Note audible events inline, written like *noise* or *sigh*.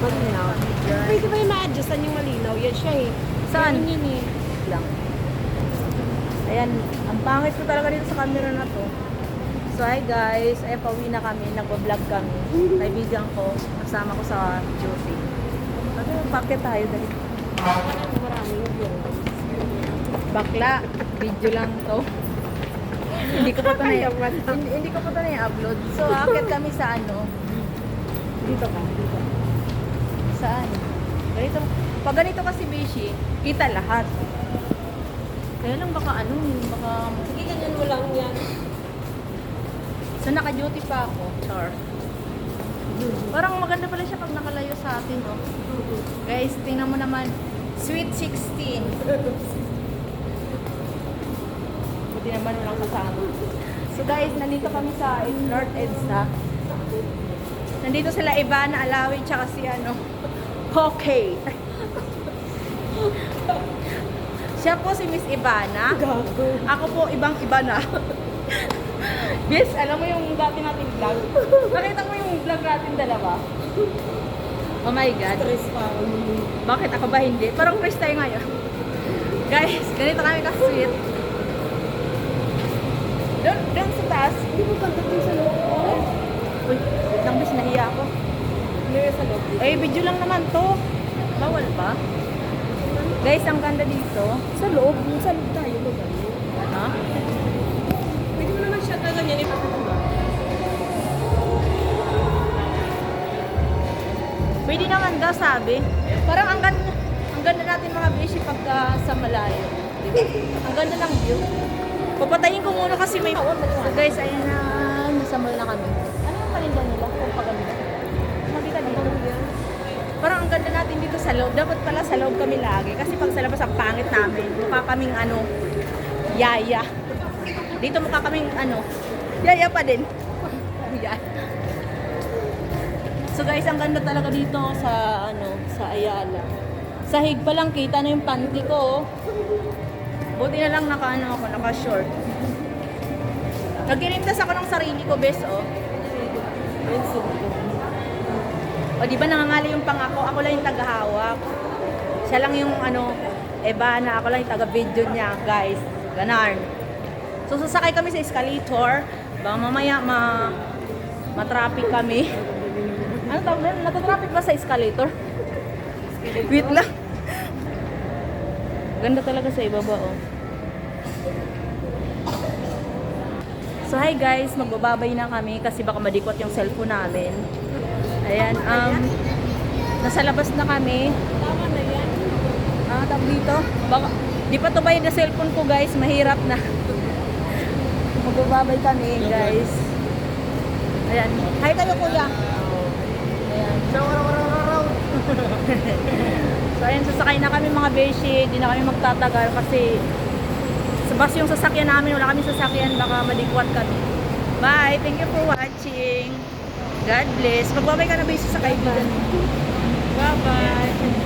Malinaw. Pwede ba yung ma-adjustan yung malinaw? Yan siya eh. Saan? Meron yun eh. lang. Ayan, ang pangit ko talaga dito sa camera na to. So hi guys, ay pauwi na kami, nagbo-vlog kami. Kaibigan ko, kasama ko sa duty. Sabi, bakit tayo dali? Maraming. Bakla, video lang to. hindi ko pa ito na hindi, hindi ko pa ito na i-upload. So, akit kami sa ano, Dito ka. Dito. Saan? Ganito, pag ganito kasi Bishi, kita lahat. Kaya lang baka ano, baka Sige, ganyan mo lang yan. So naka-duty pa ako, char. Parang maganda pala siya pag nakalayo sa atin, oh. Guys, tingnan mo naman. Sweet 16. Buti naman walang kasama. So guys, nandito kami sa North EDSA. Nandito sila Ivana Alawi tsaka si ano, Okay. Siya po si Miss Ivana. Gago. Ako po, ibang iba na. Yes, alam mo yung dati natin vlog? Nakita mo yung vlog natin dalawa? Oh my God. Stress pa ako. Bakit ako ba hindi? Parang fresh tayo ngayon. Guys, ganito kami ka-sweet. Doon, doon sa taas. Hindi mo pagdating sa loob. Uy, wait lang bis, nahiya ako. Hindi sa loob. Eh, video lang naman to. Bawal ba? Guys, ang ganda dito. Sa loob. Sa loob tayo mo ba? Ha? Pwede mo naman siya gaganyan. Pwede naman daw sabi. Parang ang ganda, ang ganda natin mga beshi pagka sa malayo. Diba? Ang ganda ng view. Papatayin ko muna kasi may... So guys, ayan na. Nasa mall na kami. Ano yung paninda nila? Kung paganda. Dapat pala sa loob kami lagi. Kasi pag sa labas ang pangit namin. Mukha kaming ano, yaya. Dito mukha kaming ano, yaya pa din. *laughs* So guys, ang ganda talaga dito sa ano, sa Ayala. Sahig pa lang kita na yung panty ko. oh. Buti na lang naka ano ako, naka short. Nagirintas ako ng sarili ko, bes, oh. O di ba nangangali yung pangako, ako lang yung tagahawak. Siya lang yung ano, Ebana, ako lang yung taga-video niya, guys. Ganar. So sasakay kami sa escalator. Baka mamaya ma matraffic kami. *laughs* Ano tawag doon? Natatraffic ba sa escalator? Wait lang. Ganda talaga sa ibaba, oh. So, hi guys. Magbababay na kami kasi baka madikot yung cellphone namin. Ayan, um, nasa labas na kami. Tama na yan. Ah, tawag dito. Baka, di pa to bayad na cellphone ko guys. Mahirap na. *laughs* Magbababay kami guys. Ayan. Hi kayo kuya. Ayan. *laughs* so ayan, sasakay na kami mga beshi. Hindi na kami magtatagal kasi sa bus yung sasakyan namin. Wala kami sasakyan. Baka madikwat kami. Bye. Thank you for watching. God bless. Magbabay ka na beshi sa kaibigan. Bye-bye.